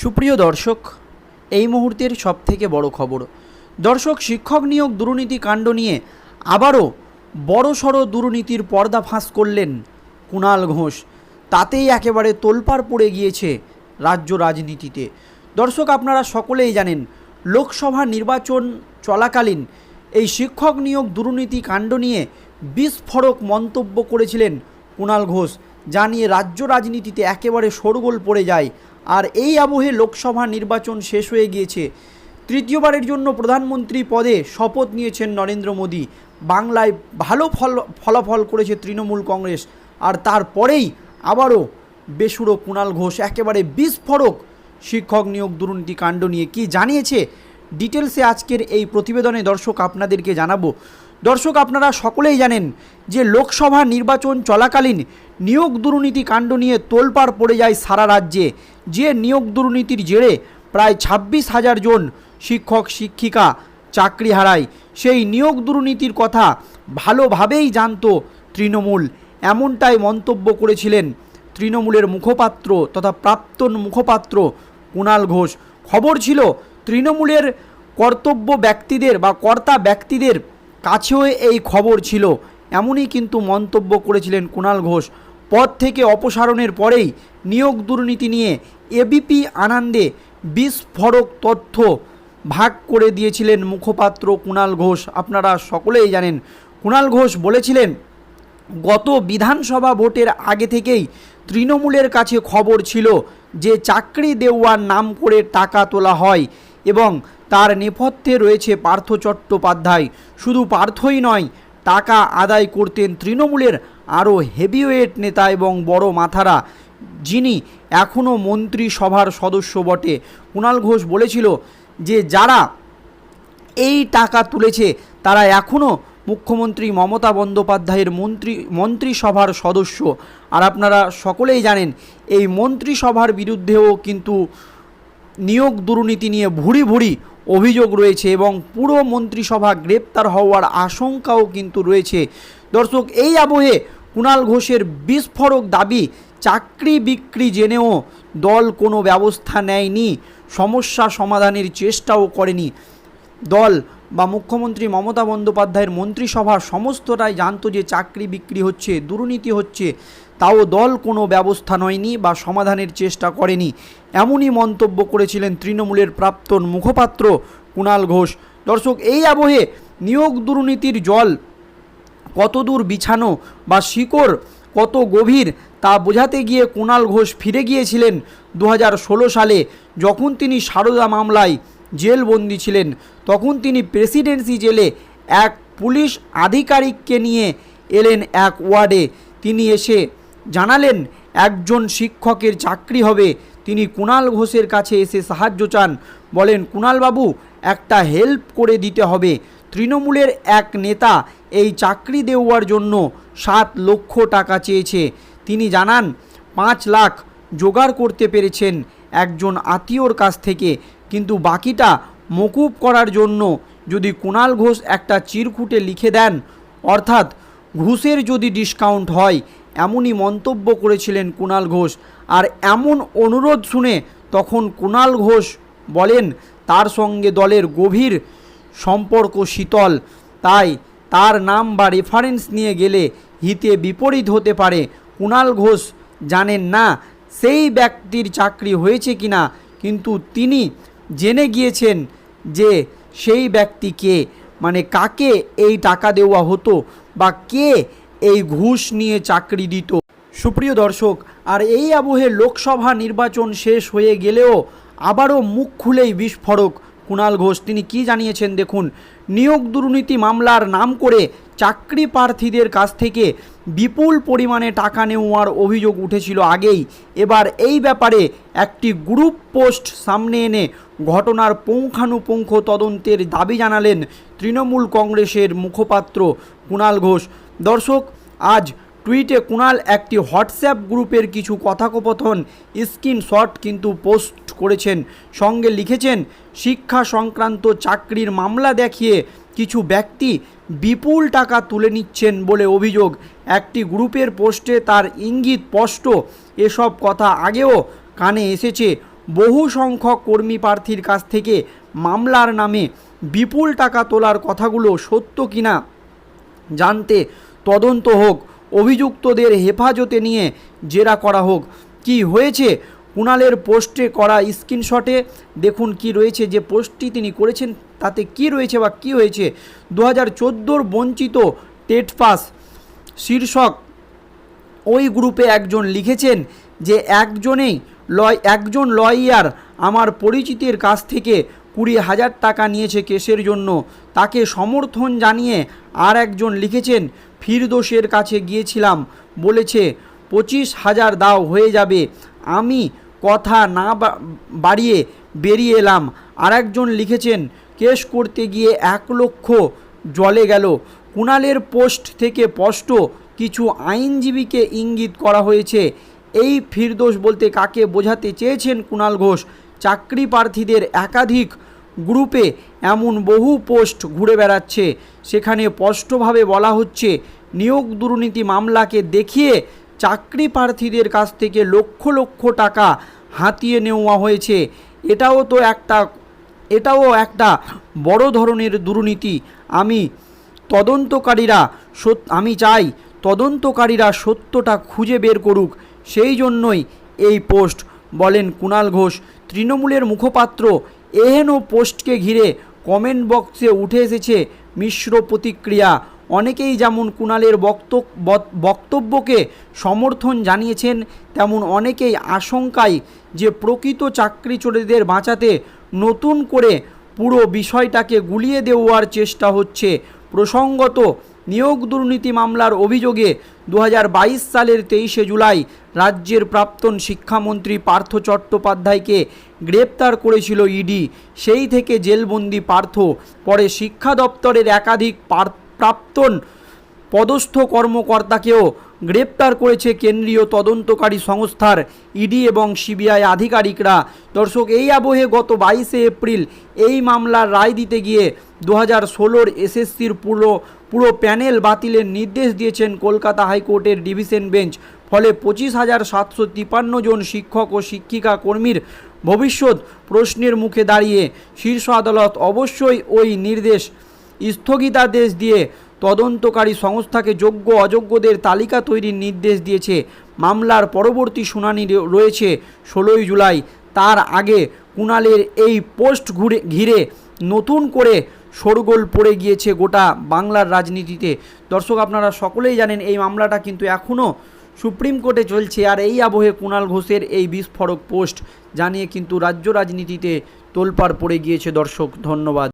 সুপ্রিয় দর্শক, এই মুহূর্তের সবথেকে বড় খবর। দর্শক, শিক্ষক নিয়োগ দুর্নীতি কাণ্ড নিয়ে আবারও বড়সড় দুর্নীতির পর্দা ফাঁস করলেন কুণাল ঘোষ। তাতেই একেবারে তোলপাড় পড়ে গিয়েছে রাজ্য রাজনীতিতে। দর্শক, আপনারা সকলেই জানেন, লোকসভা নির্বাচন চলাকালীন এই শিক্ষক নিয়োগ দুর্নীতি কাণ্ড নিয়ে বিস্ফোরক মন্তব্য করেছিলেন কুণাল ঘোষ। যা নিয়ে রাজ্য রাজনীতিতে একেবারে শোরগোল পড়ে যায় আর এই আবহে লোকসভা নির্বাচন শেষ হয়ে গিয়েছে। তৃতীয়বারের জন্য প্রধানমন্ত্রী পদে শপথ নিয়েছেন নরেন্দ্র মোদী। বাংলায় ভালো ফল, ফলাফল করেছে তৃণমূল কংগ্রেস। আর তারপরেই আবারও বেসুরো কুণাল ঘোষ, একেবারে বিস্ফোরক শিক্ষক নিয়োগ দুর্নীতি কাণ্ড নিয়ে। কি জানিয়েছে? ডিটেলসে আজকের এই প্রতিবেদনে দর্শক, আপনাদেরকে জানাব দর্শক, আপনারা সকলেই জানেন যে লোকসভা নির্বাচন চলাকালীন নিয়োগ দুর্নীতি কাণ্ড নিয়ে তোলপাড় পড়ে যায় সারা রাজ্যে। যে নিয়োগ দুর্নীতির জেরে প্রায় ছাব্বিশ হাজার জন শিক্ষক, শিক্ষিকা চাকরি হারায়, সেই নিয়োগ দুর্নীতির কথা ভালোভাবেই জানত তৃণমূল। এমনটাই মন্তব্য করেছিলেন তৃণমূলের মুখপাত্র তথা প্রাক্তন মুখপাত্র কুণাল ঘোষ। খবর ছিল, তৃণমূলের কর্তব্য ব্যক্তিদের বা কর্তা ব্যক্তিদের কাছেও এই খবর ছিল। এমনই কিন্তু মন্তব্য করেছিলেন কুণাল ঘোষ। পদ থেকে অপসারণের পরেই নিয়োগ দুর্নীতি নিয়ে এবিপি আনন্দে বিস্ফোরক তথ্য ভাগ করে দিয়েছিলেন মুখপাত্র কুণাল ঘোষ। আপনারা সকলেই জানেন, কুণাল ঘোষ বলেছিলেন, গত বিধানসভা ভোটের আগে থেকেই তৃণমূলের কাছে খবর ছিল যে চাকরি দেওয়ার নাম করে টাকা তোলা হয়। এবং তার নেপথ্যে রয়েছে পার্থ চট্টোপাধ্যায়। শুধু পার্থই নয়, টাকা আদায় করতেন তৃণমূলের আরও হেভিওয়েট নেতা এবং বড় মাথারা, যিনি এখনও মন্ত্রিসভার সদস্য বটে। কুণাল ঘোষ বলেছিল যে, যারা এই টাকা তুলেছে, তারা এখনও মুখ্যমন্ত্রী মমতা বন্দ্যোপাধ্যায়ের মন্ত্রী, মন্ত্রিসভার সদস্য। আর আপনারা সকলেই জানেন, এই মন্ত্রিসভার বিরুদ্ধেও কিন্তু নিয়োগ দুর্নীতি নিয়ে ভুরি ভুরি অভিযোগ রয়েছে এবং পুরো মন্ত্রিসভা গ্রেপ্তার হওয়ার আশঙ্কাও কিন্তু রয়েছে। দর্শক, এই আবহে কুণাল ঘোষের বিস্ফোরক দাবি, চাকরি বিক্রি জেনেও দল কোনো ব্যবস্থা নেয়নি, সমস্যা সমাধানের চেষ্টাও করেনি। দল বা মুখ্যমন্ত্রী মমতা বন্দ্যোপাধ্যায়ের মন্ত্রিসভা সমস্তটাই জানতো যে চাকরি বিক্রি হচ্ছে, দুর্নীতি হচ্ছে। তাও দল কোনো ব্যবস্থা নয়নি বা সমাধানের চেষ্টা করেনি। এমনই মন্তব্য করেছিলেন তৃণমূলের প্রাক্তন মুখপাত্র কুণাল ঘোষ। দর্শক, এই আবহে নিয়োগ দুর্নীতির জল কতদূর বিছানো বা শিকড় কত গভীর তা বোঝাতে গিয়ে কুণাল ঘোষ ফিরে গিয়েছিলেন দু হাজার ষোলো সালে যখন তিনি সারদা মামলায় জেলবন্দি ছিলেন। তখন তিনি প্রেসিডেন্সি জেলে এক পুলিশ আধিকারিককে নিয়ে এলেন এক ওয়ার্ডে। তিনি এসে জানালেন, একজন শিক্ষকের চাকরি হবে। তিনি কুণাল ঘোষের কাছে এসে সাহায্য চান। বলেন কুণালবাবু একটা হেল্প করে দিতে হবে। তৃণমূলের এক নেতা এই চাকরি দেওয়ার জন্য সাত লক্ষ টাকা চেয়েছে। তিনি জানান, পাঁচ লাখ জোগাড় করতে পেরেছেন একজন আত্মীয়র কাছ থেকে। কিন্তু বাকিটা মকুব করার জন্য যদি কুণাল ঘোষ একটা চিরকুটে লিখে দেন, অর্থাৎ ঘুষের যদি ডিসকাউন্ট হয় এমনই মন্তব্য করেছিলেন কুণাল ঘোষ। আর এমন অনুরোধ শুনে তখন কুণাল ঘোষ বলেন, তার সঙ্গে দলের গভীর সম্পর্ক শীতল। তাই তার নাম বা রেফারেন্স নিয়ে গেলে হিতে বিপরীত হতে পারে। কুণাল ঘোষ জানেন না সেই ব্যক্তির চাকরি হয়েছে কিনা কিন্তু তিনি জেনে গিয়েছেন যে সেই ব্যক্তিকে মানে কাকে এই টাকা দেওয়া হতো বা কে এই ঘুষ নিয়ে চাকরি দিত। সুপ্রিয় দর্শক, আর এই আবহে লোকসভা নির্বাচন শেষ হয়ে গেলেও আবারও মুখ খুলেই বিস্ফোরক কুণাল ঘোষ। তিনি কি জানিয়েছেন দেখুন, নিয়োগ দুর্নীতি মামলার নাম করে চাকরি প্রার্থীদের কাছ থেকে বিপুল পরিমাণে টাকা নেওয়ার অভিযোগ উঠেছিল আগেই। এবার এই ব্যাপারে একটি গ্রুপ পোস্ট সামনে এনে ঘটনার পুঙ্খানুপুঙ্খ তদন্তের দাবি জানালেন তৃণমূল কংগ্রেসের মুখপাত্র কুণাল ঘোষ। দর্শক, আজ টুইটে কুণাল একটি হোয়াটসঅ্যাপ গ্রুপের কিছু কথাকপথন স্ক্রিনশট কিন্তু পোস্ট করেছেন। সঙ্গে লিখেছেন, শিক্ষা সংক্রান্ত চাকরির মামলা দেখিয়ে কিছু ব্যক্তি বিপুল টাকা তুলে নিচ্ছেন বলে অভিযোগ। একটি গ্রুপের পোস্টে তার ইঙ্গিত স্পষ্ট। এসব কথা আগেও কানে এসেছে। বহু সংখ্যক কর্মী প্রার্থীর কাছ থেকে মামলার নামে বিপুল টাকা তোলার কথাগুলো সত্য কিনা জানতে তদন্ত হোক, অভিযুক্তদের হেফাজতে নিয়ে জেরা করা হোক। কি হয়েছে? কুণালের পোস্টে করা স্ক্রিনশটে দেখুন কি রয়েছে, যে পোস্টটি তিনি করেছেন, তাতে কি রয়েছে বা কি হয়েছে? দু হাজার চোদ্দোর বঞ্চিত টেট পাস শীর্ষক ওই গ্রুপে একজন লিখেছেন যে, একজনেই লয়, একজন লয়ার আমার পরিচিতের কাছ থেকে কুড়ি হাজার টাকা নিয়েছে কেসের জন্য। তাকে সমর্থন জানিয়ে আর একজন লিখেছেন ফিরদোষের কাছে গিয়েছিলাম। বলেছে, পঁচিশ হাজার দাও, হয়ে যাবে। আমি কথা না বাড়িয়ে বেরিয়ে এলাম। আর একজন লিখেছেন, কেস করতে গিয়ে এক লক্ষ জলে গেল। কুণালের পোস্ট থেকে স্পষ্ট কিছু আইনজীবীকে ইঙ্গিত করা হয়েছে। এই ফিরদোষ বলতে কাকে বোঝাতে চেয়েছেন কুণাল ঘোষ? চাকরি প্রার্থীদের একাধিক গ্রুপে এমন বহু পোস্ট ঘুরে বেড়াচ্ছে। সেখানে স্পষ্টভাবে বলা হচ্ছে, নিয়োগ দুর্নীতি মামলাকে দেখিয়ে চাকরি প্রার্থীদের কাছ থেকে লক্ষ লক্ষ টাকা হাতিয়ে নেওয়া হয়েছে। এটাও তো একটা, এটাও একটা বড় ধরনের দুর্নীতি। আমি তদন্তকারীরা আমি চাই তদন্তকারীরা সত্যটা খুঁজে বের করুক। সেই জন্যই এই পোস্ট, বলেন কুণাল ঘোষ। তৃণমূলের মুখপাত্র এহেন পোস্টকে ঘিরে কমেন্ট বক্সে উঠে এসেছে মিশ্র প্রতিক্রিয়া। অনেকেই যেমন কুণালের বক্তব্য বক্তব্যকে সমর্থন জানিয়েছেন, তেমন অনেকেই আশঙ্কায় যে প্রকৃত চাকরিচোরীদের বাঁচাতে নতুন করে পুরো বিষয়টাকে গুলিয়ে দেওয়ার চেষ্টা হচ্ছে। প্রসঙ্গত, নিয়োগ দুর্নীতি মামলার অভিযোগে দু হাজার বাইশ সালের তেইশে জুলাই রাজ্যের প্রাক্তন শিক্ষামন্ত্রী পার্থ চট্টোপাধ্যায়কে গ্রেপ্তার করেছিল ইডি। সেই থেকে জেলবন্দি পার্থ, পরে শিক্ষা দপ্তরের একাধিক পার- প্রাক্তন পদস্থ কর্মকর্তাকেও গ্রেপ্তার করেছে কেন্দ্রীয় তদন্তকারী সংস্থার ইডি এবং সিবিআই আধিকারিকরা। দর্শক, এই আবহে গত বাইশে এপ্রিল এই মামলার রায় দিতে গিয়ে দু হাজার ষোলোর এসএসসির পুরো পুরো প্যানেল বাতিলের নির্দেশ দিয়েছেন কলকাতা হাইকোর্টের ডিভিশন বেঞ্চ। ফলে পঁচিশ হাজার সাতশো তিপান্ন জন শিক্ষক ও শিক্ষিকা কর্মীর ভবিষ্যৎ প্রশ্নের মুখে দাঁড়িয়ে শীর্ষ আদালত অবশ্যই ওই নির্দেশ স্থগিতাদেশ দিয়ে তদন্তকারী সংস্থাকে যোগ্য অযোগ্যদের তালিকা তৈরির নির্দেশ দিয়েছে। মামলার পরবর্তী শুনানি রয়েছে ষোলোই জুলাই। তার আগে কুণালের এই পোস্ট ঘুরে, ঘিরে নতুন করে শোরগোল পড়ে গিয়েছে গোটা বাংলার রাজনীতিতে। দর্শক, আপনারা সকলেই জানেন এই মামলাটা কিন্তু এখনও সুপ্রিম কোর্টে চলছে আর এই আবহে কুণাল ঘোষের এই বিস্ফোরক পোস্ট জানিয়ে কিন্তু রাজ্য রাজনীতিতে তোলপাড় পড়ে গিয়েছে দর্শক, ধন্যবাদ।